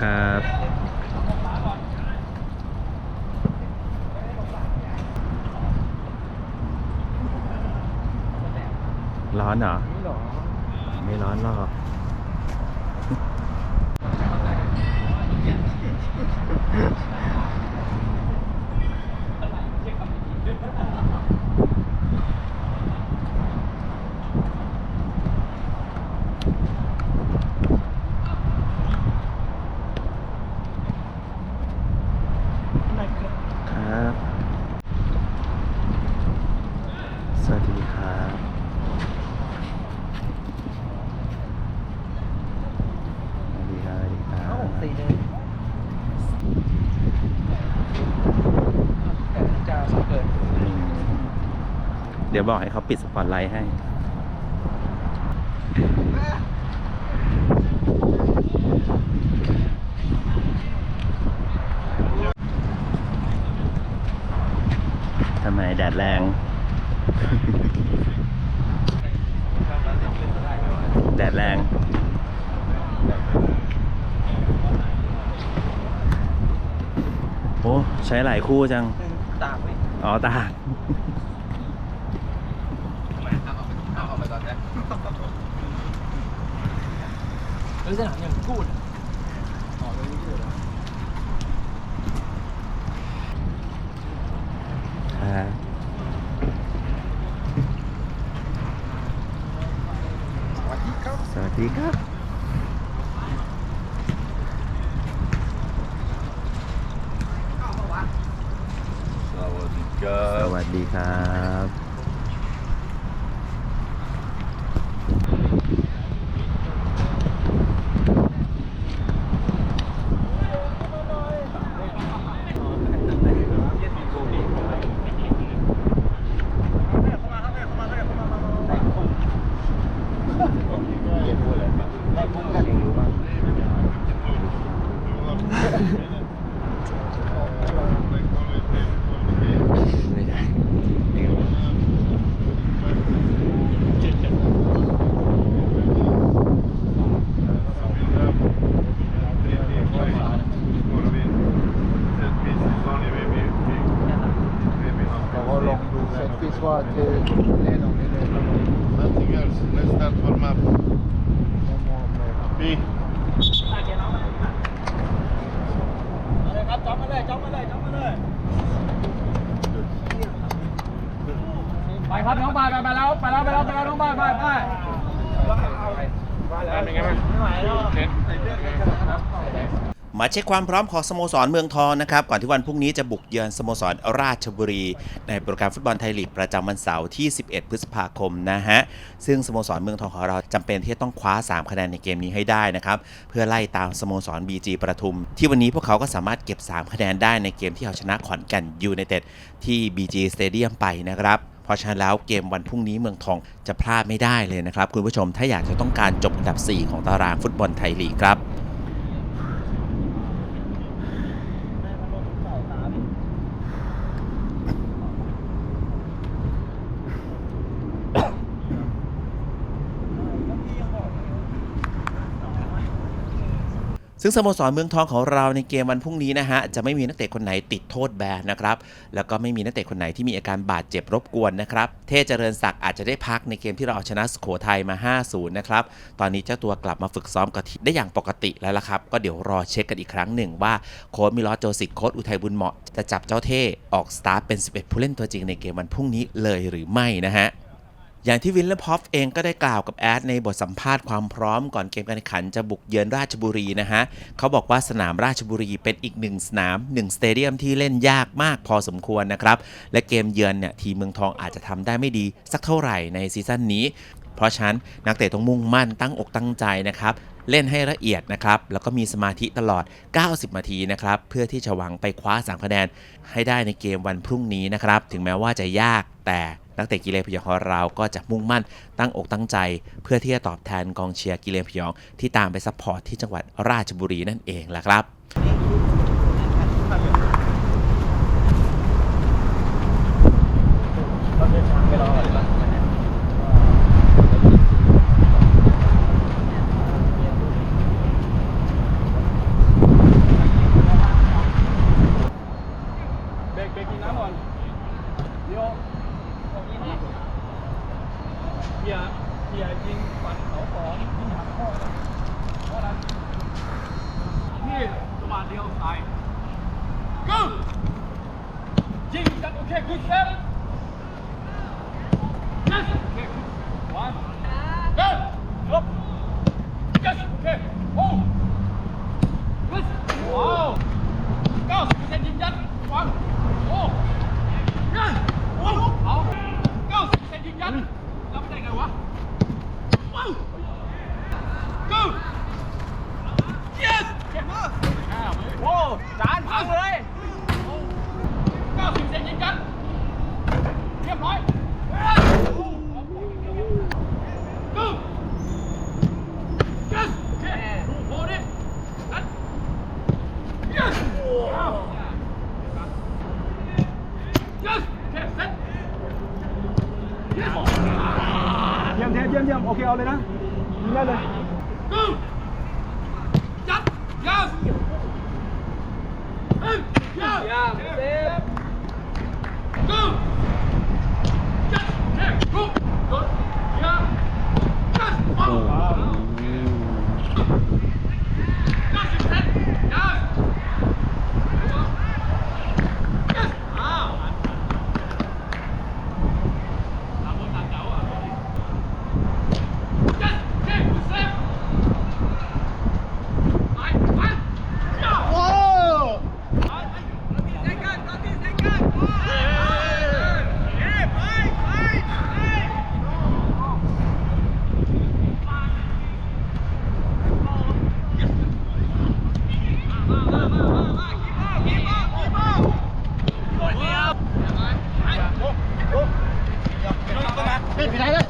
ครับร้อนเหรอ ไม่ร้อนหรอก ครับ สวัสดีครับ สวัสดีครับ สวัสดีครับ สี่เลยแต่จะสเกิด อืมเดี๋ยวบอกให้เขาปิดสปอตไลท์ให้ ทำไมแดดแรงแดดแรง โอ้ ใช้หลายคู่จัง ตากไหมอ๋อ ตาก เอาเอาไปก่อนนะ เออสนามอย่างกูดอ๋อเลยนี่คือ ครับ สวัสดีครับ สวัสดีครับ สวัสดีครั ส บ วัสดีครับ ไม่ได้ เราก็ ลองดูเซตฟิสว่าเจอเล่นตรงนี้เลย Nothing else. Let's start warm up. B. ครับจ้องมาเลยจ้องมาเลยจ้องมาเลยไปครับน้องบายไปไปแล้วไปแล้วไปแล้วไปแล้วน้องบายไปไปเป็นไงบ้างไม่ไหวแล้ว มาเช็คความพร้อมของสโมสรเมืองทองนะครับก่อนที่วันพรุ่งนี้จะบุกเยือนสโมสรราชบุรี ในโปรแกรมฟุตบอลไทยลีกประจำวันเสาร์ที่ 11 พฤษภาคมนะฮะซึ่งสโมสรเมืองทองของเราจำเป็นที่จะต้องคว้า 3 คะแนนในเกมนี้ให้ได้นะครับเพื่อไล่ตามสโมสร BG ประทุม ที่วันนี้พวกเขาก็สามารถเก็บ 3 คะแนนได้ในเกมที่เอาชนะขอนแก่นยูไนเต็ดที่ BG Stadium ไปนะครับเพราะฉะนั้นแล้วเกมวันพรุ่งนี้เมืองทองจะพลาดไม่ได้เลยนะครับ คุณผู้ชมถ้าอยากจะต้องการจบอันดับ 4 ของตารางฟุตบอลไทยลีกครับ ซึ่งสโมสรเมืองทองของเราในเกมวันพรุ่งนี้นะฮะจะไม่มีนักเตะคนไหนติดโทษแบนนะครับ แล้วก็ไม่มีนักเตะคนไหนที่มีอาการบาดเจ็บรบกวนนะครับ เทเจริญศักดิ์อาจจะได้พักในเกมที่เราเอาชนะสุโขทัยมา 5-0 นะครับ ตอนนี้เจ้าตัวกลับมาฝึกซ้อมกับทีมได้อย่างปกติแล้วละครับ ก็เดี๋ยวรอเช็คกันอีกครั้งหนึ่งว่าโค้ชมิลอสโจสิกโค้ชอุทัยบุญเหมาะจะจับเจ้าเท่ออกสตาร์ทเป็น 11 ผู้เล่นตัวจริงในเกมวันพรุ่งนี้เลยหรือไม่นะฮะ อย่างที่วินเลอร์พอฟเองก็ได้กล่าวกับแอดในบทสัมภาษณ์ความพร้อมก่อนเกมการแข่งขันจะบุกเยือนราชบุรีนะฮะเขาบอกว่าสนามราชบุรีเป็นอีกหนึ่งสนามหนึ่งสเตเดียมที่เล่นยากมากพอสมควรนะครับและเกมเยือนเนี่ยทีมเมืองทองอาจจะทำได้ไม่ดีสักเท่าไหร่ในซีซั่นนี้ เพราะฉะนั้นนักเตะต้องมุ่งมั่นตั้งอกตั้งใจนะครับเล่นให้ละเอียดนะครับ แล้วก็มีสมาธิตลอด 90 นาทีนะครับ เพื่อที่จะหวังไปคว้า3คะแนนให้ได้ในเกมวันพรุ่งนี้นะครับ ถึงแม้ว่าจะยากแต่นักเตะกิเลนพยองของเราก็จะมุ่งมั่นตั้งอกตั้งใจ เพื่อที่จะตอบแทนกองเชียร์กิเลนพยองที่ตามไปซัพพอร์ตที่จังหวัดราชบุรีนั่นเองล่ะครับเราเดินทางไปรอ Big Saturday. มเทมเยี่ยมเยี่ยมโอเคเอาเลยนะยิงได้เลยจับยาวยาวยาวเซฟ go จับแทงรุ ไปได้เลย